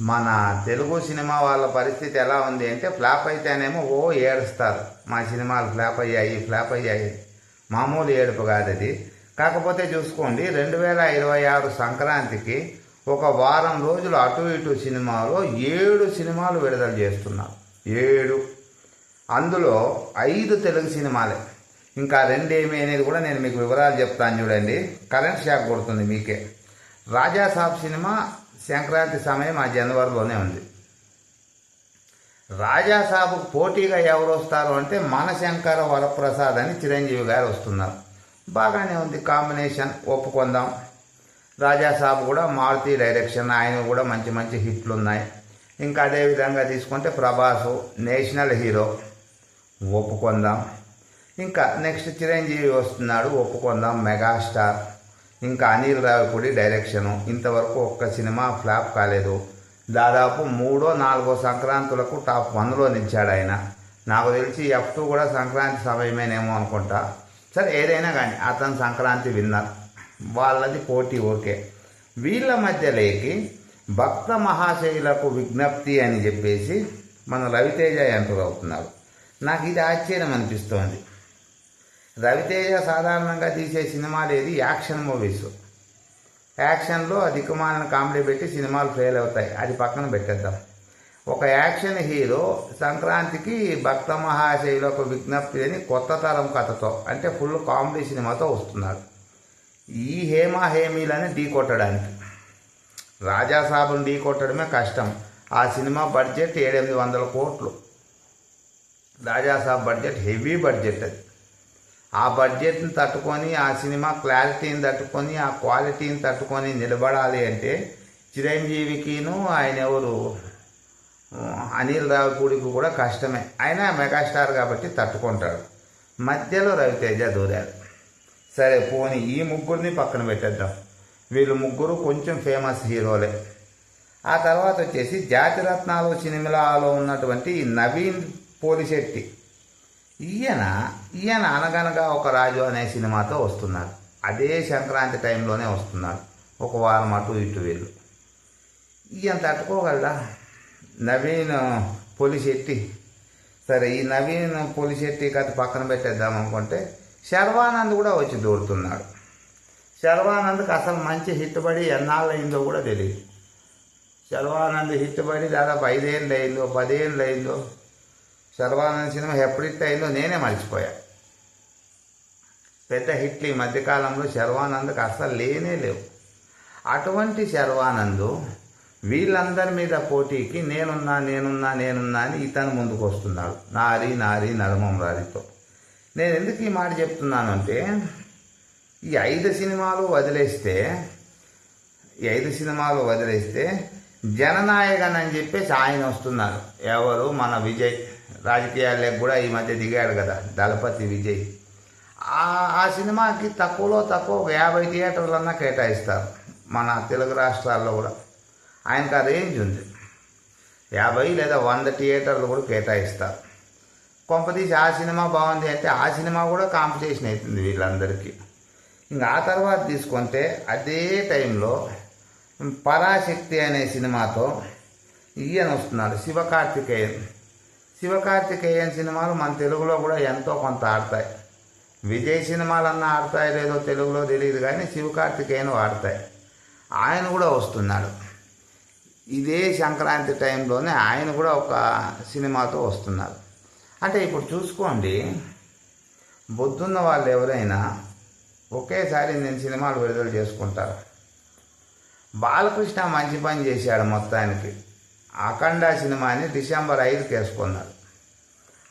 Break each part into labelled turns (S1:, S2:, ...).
S1: మన తెలుగు సినిమా వాళ్ళ పరిస్థితి ఎలా ఉంది అంటే ఫ్లాప్ అయితేనేమో ఓ ఏడుస్తారు. మా సినిమాలు ఫ్లాప్ అయ్యాయి ఫ్లాప్ అయ్యాయి. మామూలు ఏడుపు కాదు అది. కాకపోతే చూసుకోండి రెండు వేల ఇరవై ఆరు సంక్రాంతికి ఒక వారం రోజులు అటు ఇటు సినిమాలో ఏడు సినిమాలు విడుదల చేస్తున్నారు. ఏడు. అందులో ఐదు తెలుగు సినిమాలే. ఇంకా రెండేమి అనేది కూడా నేను మీకు వివరాలు చెప్తాను చూడండి. కరెంట్ షాక్ కొడుతుంది మీకే. రాజా సాబ్ సినిమా సంక్రాంతి సమయం ఆ జనవరిలోనే ఉంది. రాజాసాబుకు పోటీగా ఎవరు వస్తారు అంటే మనశంకర వరప్రసాద్ అని చిరంజీవి గారు వస్తున్నారు. బాగానే ఉంది కాంబినేషన్ ఒప్పుకుందాం. రాజాసాబు కూడా మారుతి డైరెక్షన్ ఆయన కూడా మంచి మంచి హిట్లు ఉన్నాయి ఇంకా అదేవిధంగా తీసుకుంటే ప్రభాసు నేషనల్ హీరో ఒప్పుకుందాం. ఇంకా నెక్స్ట్ చిరంజీవి వస్తున్నాడు ఒప్పుకుందాం మెగాస్టార్. ఇంకా అనిల్ రావిపూడి డైరెక్షను. ఇంతవరకు ఒక్క సినిమా ఫ్లాప్ కాలేదు. దాదాపు మూడో నాలుగో సంక్రాంతులకు టాప్ వన్లో నిలిచాడు ఆయన. నాకు తెలిసి ఎఫ్ టూ కూడా సంక్రాంతి సమయమేనేమో అనుకుంటా. సరే ఏదైనా కానీ అతను సంక్రాంతి విన్నర్. వాళ్ళది పోటీ ఓకే వీళ్ళ మధ్య లేకి భక్త మహాశయులకు విజ్ఞప్తి అని చెప్పేసి మన రవితేజ ఎంటర్ అవుతున్నారు. నాకు ఇది ఆశ్చర్యం అనిపిస్తోంది. రవితేజ సాధారణంగా తీసే సినిమాలు ఏది యాక్షన్ మూవీస్. యాక్షన్లో దిక్కుమాలిన కామెడీ పెట్టి సినిమాలు ఫెయిల్ అవుతాయి. అది పక్కన పెట్టేద్దాం. ఒక యాక్షన్ హీరో సంక్రాంతికి భక్త మహాశయులకు విజ్ఞప్తి అని కొత్త తరం కథతో అంటే ఫుల్ కామెడీ సినిమాతో వస్తున్నాడు. ఈ హేమా హేమీలని ఢీ కొట్టడానికి. రాజాసాబుని ఢీ కొట్టడమే కష్టం. ఆ సినిమా బడ్జెట్ ఏడెనిమిది వందల కోట్లు. రాజాసాబ్ బడ్జెట్ హెవీ బడ్జెట్ అది. ఆ బడ్జెట్ని తట్టుకొని ఆ సినిమా క్లారిటీని తట్టుకొని ఆ క్వాలిటీని తట్టుకొని నిలబడాలి అంటే చిరంజీవికిను ఆయన ఎవరు? అనిల్ రావిపూడికి కూడా కష్టమే. అయినా మెగాస్టార్ కాబట్టి తట్టుకుంటాడు. మధ్యలో రవితేజ దూరాడు. సరే పోనీ ఈ ముగ్గురిని పక్కన పెట్టేద్దాం. వీళ్ళు ముగ్గురు కొంచెం ఫేమస్ హీరోలే. ఆ తర్వాత వచ్చేసి జాతిరత్నాలు సినిమాలో ఉన్నటువంటి నవీన్ పోలిశెట్టి. ఈయన ఈయన అనగనగా ఒక రాజు అనే సినిమాతో వస్తున్నారు. అదే సంక్రాంతి టైంలోనే వస్తున్నారు. ఒక వారం అటు ఇటు వీళ్ళు. ఈయన తట్టుకోగలరా నవీన్ పొలిశెట్టి సరే ఈ నవీన్ పొలిశెట్టి కథ పక్కన పెట్టేద్దాం అనుకుంటే శర్వానంద్ కూడా వచ్చి దూరుతున్నాడు. శర్వానంద్కి అసలు మంచి హిట్ పడి ఎన్నాళ్ళు అయిందో కూడా తెలియదు శర్వానంద్ హిట్ పడి దాదాపు ఐదేళ్ళు అయిందో పదేళ్ళు అయిందో శర్వానంద్ సినిమా ఎప్పుడు అయిందో నేనే మర్చిపోయా. పెద్ద హిట్లు ఈ మధ్యకాలంలో శర్వానంద్కి అసలు లేనే లేవు. అటువంటి శర్వానంద్ వీళ్ళందరి మీద పోటీకి నేనున్నా నేనున్నా నేనున్నా అని ఇతను ముందుకు వస్తున్నాడు నారి నారి నరమం రారితో. నేను ఎందుకు ఈ మాట చెప్తున్నాను అంటే ఈ ఐదు సినిమాలు వదిలేస్తే ఈ ఐదు సినిమాలు వదిలేస్తే జననాయకన్ అని చెప్పేసి ఆయన వస్తున్నారు. ఎవరు? మన విజయ్. రాజకీయాలకు కూడా ఈ మధ్య దిగాడు కదా దళపతి విజయ్. ఆ సినిమాకి తక్కువలో తక్కువ ఒక యాభై థియేటర్లన్నా కేటాయిస్తారు మన తెలుగు రాష్ట్రాల్లో కూడా. ఆయనకు ఆ రేంజ్ ఉంది. యాభై లేదా వంద థియేటర్లు కూడా కేటాయిస్తారు. కొంపతీసి ఆ సినిమా బాగుంది అంటే ఆ సినిమా కూడా కాంపిటీషన్ అవుతుంది వీళ్ళందరికీ. ఇంకా ఆ తర్వాత తీసుకుంటే అదే టైంలో పరాశక్తి అనే సినిమాతో ఈయన వస్తున్నాడు శివకార్తికేయన్ శివకార్తికేయన్ సినిమాలు మన తెలుగులో కూడా ఎంతో కొంత ఆడతాయి. విజయ్ సినిమాలన్నా ఆడతాయి లేదో తెలుగులో తెలియదు కానీ శివకార్తికేయన్ ఆడతాయి. ఆయన కూడా వస్తున్నాడు. ఇదే సంక్రాంతి టైంలోనే ఆయన కూడా ఒక సినిమాతో వస్తున్నారు. అంటే ఇప్పుడు చూసుకోండి బొద్దున్న వాళ్ళు ఎవరైనా ఒకేసారి నేను సినిమాలు విడుదల చేసుకుంటారు. బాలకృష్ణ మంచి పని చేశాడు మొత్తానికి. అఖండ సినిమాని డిసెంబర్ ఐదుకి వేసుకున్నాడు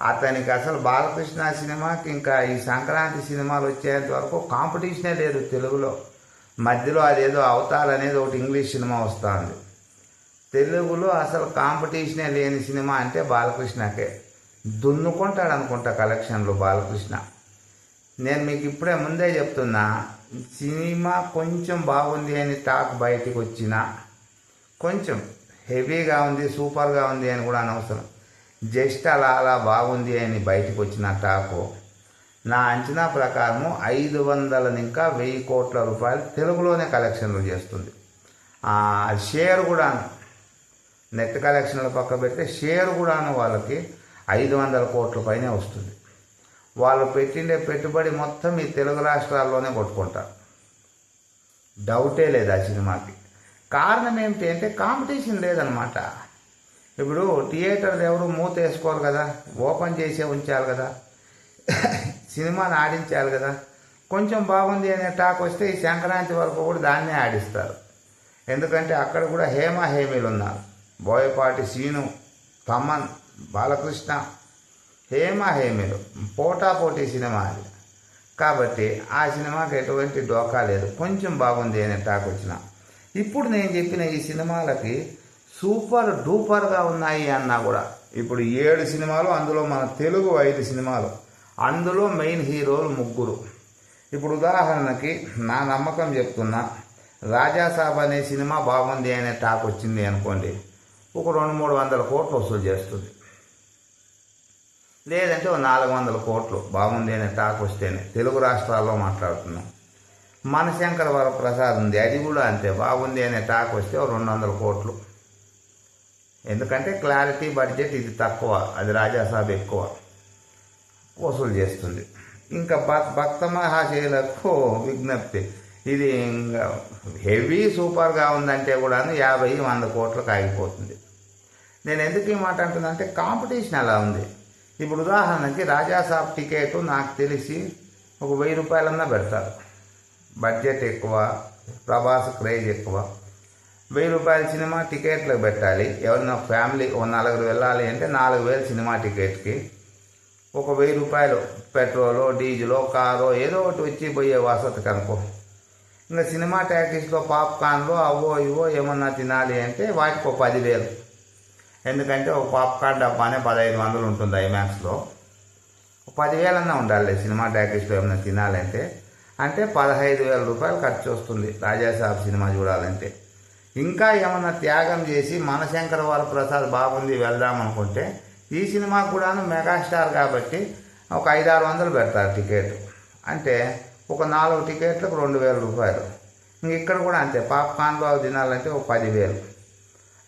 S1: అతనికి అసలు బాలకృష్ణ సినిమాకి ఇంకా ఈ సంక్రాంతి సినిమాలు వచ్చేంత వరకు కాంపిటీషనే లేదు తెలుగులో. మధ్యలో అదేదో అవతార్ అనేది ఒకటి ఇంగ్లీష్ సినిమా వస్తుంది. తెలుగులో అసలు కాంపిటీషనే లేని సినిమా అంటే బాలకృష్ణకే. దున్నుకుంటాడు అనుకుంటా కలెక్షన్లు బాలకృష్ణ. నేను మీకు ఇప్పుడే ముందే చెప్తున్నా సినిమా కొంచెం బాగుంది అని టాక్ బయటికి వచ్చిన కొంచెం హెవీగా ఉంది సూపర్గా ఉంది అని కూడా అనవసరం. జస్ట్ అలా అలా బాగుంది అని బయటకు వచ్చిన టాకు నా అంచనా ప్రకారము ఐదు వందల ఇంకా వెయ్యి కోట్ల రూపాయలు తెలుగులోనే కలెక్షన్లు చేస్తుంది. షేర్ కూడా నెట్ కలెక్షన్లు పక్క పెడితే షేర్ కూడాను వాళ్ళకి ఐదు వందల కోట్ల పైనే వస్తుంది. వాళ్ళు పెట్టిండే పెట్టుబడి మొత్తం ఈ తెలుగు రాష్ట్రాల్లోనే కొట్టుకుంటారు డౌటే లేదు ఆ సినిమాకి. కారణం ఏమిటి అంటే కాంపిటీషన్ లేదనమాట ఇప్పుడు థియేటర్ ఎవరు మూత వేసుకోరు కదా ఓపెన్ చేసే ఉంచాలి కదా సినిమాని ఆడించాలి కదా కొంచెం బాగుంది అనే టాక్ వస్తే ఈ సంక్రాంతి వరకు కూడా దాన్నే ఆడిస్తారు. ఎందుకంటే అక్కడ కూడా హేమ హేమీలు ఉన్నారు. బోయపాటి సీను తమ్మన్ బాలకృష్ణ హేమ హేమీలు పోటాపోటీ సినిమా అది. కాబట్టి ఆ సినిమాకి ఎటువంటి డోకా లేదు. కొంచెం బాగుంది అనే టాక్ వచ్చిన. ఇప్పుడు నేను చెప్పిన ఈ సినిమాలకి సూపర్ డూపర్గా ఉన్నాయి అన్నా కూడా. ఇప్పుడు ఏడు సినిమాలు అందులో మన తెలుగు ఐదు సినిమాలు. అందులో మెయిన్ హీరోలు ముగ్గురు. ఇప్పుడు ఉదాహరణకి నా నమ్మకం చెప్తున్నా రాజాసాబ్ అనే సినిమా బాగుంది అనే టాక్ వచ్చింది అనుకోండి ఒక రెండు మూడు వందల కోట్లు వసూలు చేస్తుంది. లేదంటే ఒక నాలుగు వందల కోట్లు బాగుంది అనే టాక్ వస్తేనే తెలుగు రాష్ట్రాల్లో మాట్లాడుతున్నాం. మనశంకర వరప్రసాద్ ఉంది. అది కూడా అంతే. బాగుంది అనే టాక్ వస్తే రెండు వందల కోట్లు. ఎందుకంటే క్లారిటీ బడ్జెట్ ఇది తక్కువ. అది రాజాసాబ్ ఎక్కువ వసూలు చేస్తుంది. ఇంకా భక్ భక్త మహాశైలకు విజ్ఞప్తి. ఇది ఇంకా హెవీ సూపర్గా ఉందంటే కూడా యాభై వంద కోట్లకు ఆగిపోతుంది. నేను ఎందుకు ఈ మాట అంటుందంటే కాంపిటీషన్ అలా ఉంది. ఇప్పుడు ఉదాహరణకి రాజాసాబ్ టికెట్ నాకు తెలిసి ఒక వెయ్యి రూపాయలన్నా పెడతారు. బడ్జెట్ ఎక్కువ ప్రభాస్ క్రేజ్ ఎక్కువ. వెయ్యి రూపాయల సినిమా టికెట్లు పెట్టాలి. ఎవరైనా ఫ్యామిలీ ఓ నలుగురు వెళ్ళాలి అంటే నాలుగు వేలు సినిమా టికెట్కి. ఒక వెయ్యి రూపాయలు పెట్రోలో డీజిలో కారో ఏదో ఒకటి వచ్చి పోయే వసతి కనుకో. ఇంకా సినిమా ట్యాకీస్లో పాప్కార్న్లు అవో ఇవో ఏమన్నా తినాలి అంటే వాటికి ఒక పదివేలు. ఎందుకంటే ఒక పాప్కార్న్ డబ్బానే పదహైదు వందలు ఉంటుంది ఐమాక్స్లో. పదివేలన్నా ఉండాలి సినిమా ట్యాకీస్లో ఏమన్నా తినాలంటే. అంటే పదహైదు వేల రూపాయలు ఖర్చు వస్తుంది రాజాసాబ్ సినిమా చూడాలంటే. ఇంకా ఏమన్నా త్యాగం చేసి మనశంకర వరప్రసాద్ బాగుంది వెళ్దాం అనుకుంటే ఈ సినిమా కూడాను మెగాస్టార్ కాబట్టి ఒక ఐదారు వందలు పెడతారు టికెట్. అంటే ఒక నాలుగు టికెట్లకు రెండు వేల రూపాయలు. ఇంక ఇక్కడ కూడా అంతే పాప్కార్న్లో బాబు తినాలంటే ఒక పదివేలు.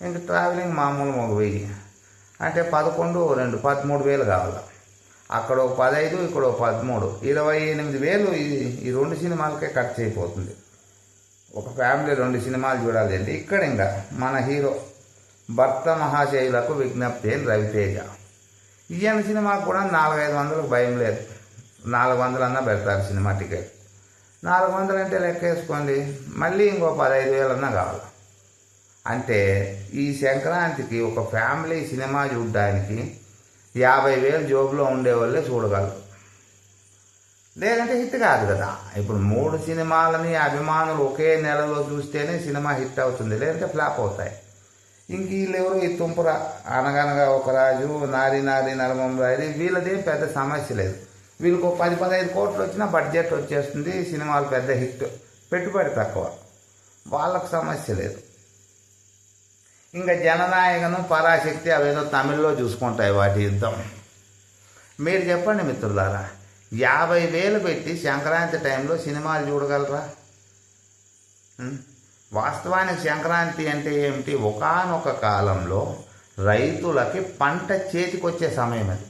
S1: ఇంక ట్రావెలింగ్ మామూలు ఒక వెయ్యి. అంటే పదకొండు రెండు పదమూడు వేలు కావాలి. అక్కడ పదహైదు ఇక్కడ పదమూడు. ఇరవై ఎనిమిది వేలు ఈ ఈ రెండు సినిమాలకే ఖర్చు అయిపోతుంది. ఒక ఫ్యామిలీ రెండు సినిమాలు చూడాలి ఇక్కడ ఇంకా మన హీరో భర్త మహాశయులకు విజ్ఞప్తి అని రవితేజ. ఈయన సినిమా కూడా నాలుగైదు వందలకు భయం లేదు. నాలుగు వందలన్నా పెడతారు సినిమా టికెట్. నాలుగు వందలు అంటే లెక్క వేసుకోండి మళ్ళీ ఇంకో పదహైదు వేలన్నా కావాలి. అంటే ఈ సంక్రాంతికి ఒక ఫ్యామిలీ సినిమా చూడడానికి యాభై వేలు జోబులో ఉండేవాళ్ళే చూడగలరు. లేదంటే హిట్ కాదు కదా. ఇప్పుడు మూడు సినిమాలని అభిమానులు ఒకే నెలలో చూస్తేనే సినిమా హిట్ అవుతుంది. లేదంటే ఫ్లాప్ అవుతాయి. ఇంక వీళ్ళెవరు ఈ తుంపుర అనగనగా ఒక రాజు నారి నారి నరమం రాయి వీళ్ళదేం పెద్ద సమస్య లేదు. వీళ్ళకు ఒక పది పదహైదు కోట్లు వచ్చినా బడ్జెట్ వచ్చేస్తుంది సినిమాలు పెద్ద హిట్ పెట్టుబడి తక్కువ. వాళ్ళకు సమస్య లేదు. ఇంకా జననాయకను పరాశక్తి అవేదో తమిళ్ళో చూసుకుంటాయి వాటి యుద్ధం. మీరు చెప్పండి మిత్రులారా యాభై వేలు పెట్టి సంక్రాంతి టైంలో సినిమాలు చూడగలరా? వాస్తవానికి సంక్రాంతి అంటే ఏమిటి? ఒకానొక కాలంలో రైతులకి పంట చేతికొచ్చే సమయం అది.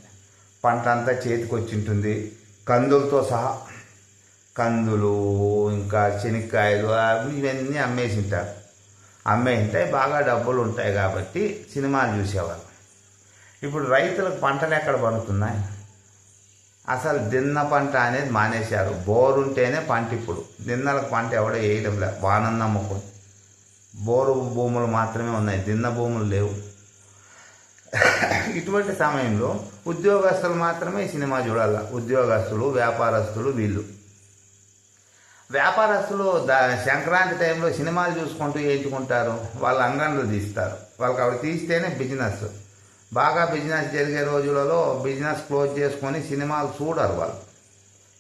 S1: పంట అంతా చేతికొచ్చి ఉంటుంది కందులతో సహా. కందులు ఇంకా శనక్కాయలు అవి ఇవన్నీ అమ్మేసి ఉంటారు బాగా డబ్బులు ఉంటాయి కాబట్టి సినిమాలు చూసేవాళ్ళు. ఇప్పుడు రైతులకు పంటలు ఎక్కడ పండుతున్నాయి? అసలు దిన్న పంట అనేది మానేశారు. బోరు ఉంటేనే పంట ఇప్పుడు. దిన్నలకు పంట ఎవడో వేయడం లేదు వానన్న నమ్ముకొని బోరు భూములు మాత్రమే ఉన్నాయి. దిన్న భూములు లేవు. ఇటువంటి సమయంలో ఉద్యోగస్తులు మాత్రమే సినిమా చూడాలి. ఉద్యోగస్తులు వ్యాపారస్తులు వీళ్ళు. వ్యాపారస్తులు దా సంక్రాంతి టైంలో సినిమాలు చూసుకుంటూ వేయించుకుంటారు వాళ్ళ అంగన్లు తీస్తారు. వాళ్ళకి అవి తీస్తేనే బిజినెస్ బాగా బిజినెస్ జరిగే రోజులలో బిజినెస్ క్లోజ్ చేసుకొని సినిమాలు చూడరు వాళ్ళు.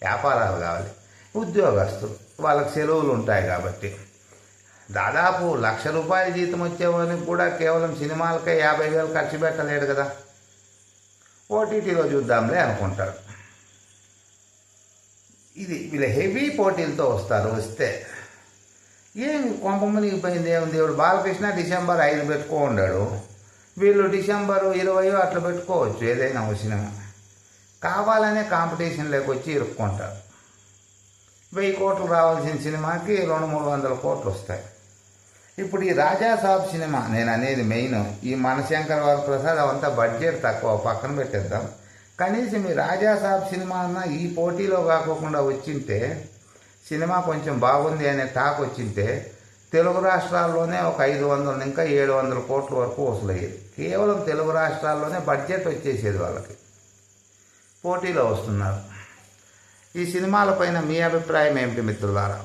S1: వ్యాపారాలు కావాలి. ఉద్యోగస్తులు. వాళ్ళకి సెలవులు ఉంటాయి కాబట్టి. దాదాపు లక్ష రూపాయల జీతం వచ్చేవానికి కూడా కేవలం సినిమాలకే యాభై వేలు ఖర్చు పెట్టలేడు కదా. ఓటీటీలో చూద్దాంలే అనుకుంటాడు ఇది వీళ్ళ హెవీ పోటీలతో వస్తారు వస్తే. ఏం కొంప పోయింది దేవుడు బాలకృష్ణ డిసెంబర్ ఐదు పెట్టుకో ఉన్నాడు వీళ్ళు డిసెంబరు ఇరవై అట్లా పెట్టుకోవచ్చు ఏదైనా ఒక సినిమా. కావాలనే కాంపిటీషన్లోకి వచ్చి ఇరుక్కుంటారు. వెయ్యి కోట్లు రావాల్సిన సినిమాకి రెండు మూడు వందల కోట్లు వస్తాయి. ఇప్పుడు ఈ రాజా సాబ్ సినిమా నేను అనేది మెయిన్. ఈ మనశంకర్ వరప్రసాద్ అవంతా బడ్జెట్ తక్కువ పక్కన పెట్టేద్దాం. కనీసం ఈ రాజాసాబ్ సినిమా అన్న ఈ పోటీలో కాకోకుండా వచ్చింటే సినిమా కొంచెం బాగుంది అనే టాక్ వచ్చింటే తెలుగు రాష్ట్రాల్లోనే ఒక ఐదు వందల ఇంకా ఏడు వందల కోట్ల వరకు వసూలయ్యేది. కేవలం తెలుగు రాష్ట్రాల్లోనే బడ్జెట్ వచ్చేసేది వాళ్ళకి. పోటీలో వస్తున్నారు. ఈ సినిమాలపైన మీ అభిప్రాయం ఏమిటి మిత్రులారా?